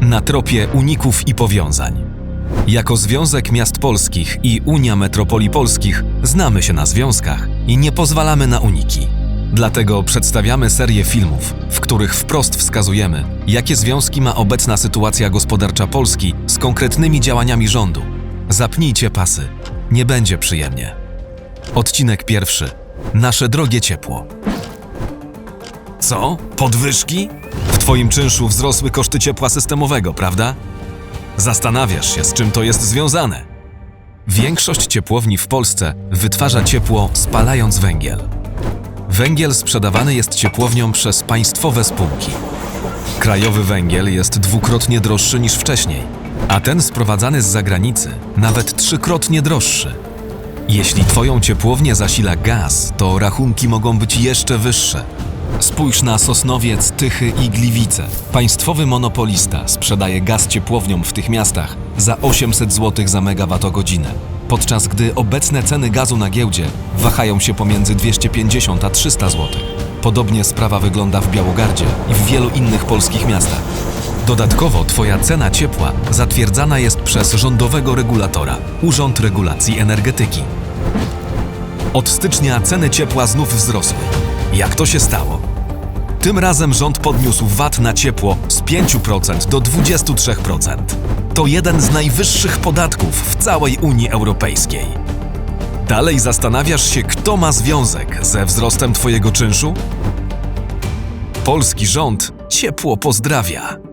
na tropie uników i powiązań. Jako Związek Miast Polskich i Unia Metropolii Polskich znamy się na związkach i nie pozwalamy na uniki. Dlatego przedstawiamy serię filmów, w których wprost wskazujemy, jakie związki ma obecna sytuacja gospodarcza Polski z konkretnymi działaniami rządu. Zapnijcie pasy, nie będzie przyjemnie. Odcinek pierwszy. Nasze drogie ciepło. Co? Podwyżki? Twoim czynszu wzrosły koszty ciepła systemowego, prawda? Zastanawiasz się, z czym to jest związane. Większość ciepłowni w Polsce wytwarza ciepło spalając węgiel. Węgiel sprzedawany jest ciepłowniom przez państwowe spółki. Krajowy węgiel jest dwukrotnie droższy niż wcześniej, a ten sprowadzany z zagranicy nawet trzykrotnie droższy. Jeśli Twoją ciepłownię zasila gaz, to rachunki mogą być jeszcze wyższe. Spójrz na Sosnowiec, Tychy i Gliwice. Państwowy monopolista sprzedaje gaz ciepłowniom w tych miastach za 800 zł za megawattogodzinę, podczas gdy obecne ceny gazu na giełdzie wahają się pomiędzy 250 a 300 zł. Podobnie sprawa wygląda w Białogardzie i w wielu innych polskich miastach. Dodatkowo Twoja cena ciepła zatwierdzana jest przez rządowego regulatora Urząd Regulacji Energetyki. Od stycznia ceny ciepła znów wzrosły. Jak to się stało? Tym razem rząd podniósł VAT na ciepło z 5% do 23%. To jeden z najwyższych podatków w całej Unii Europejskiej. Dalej zastanawiasz się, kto ma związek ze wzrostem Twojego czynszu? Polski rząd ciepło pozdrawia.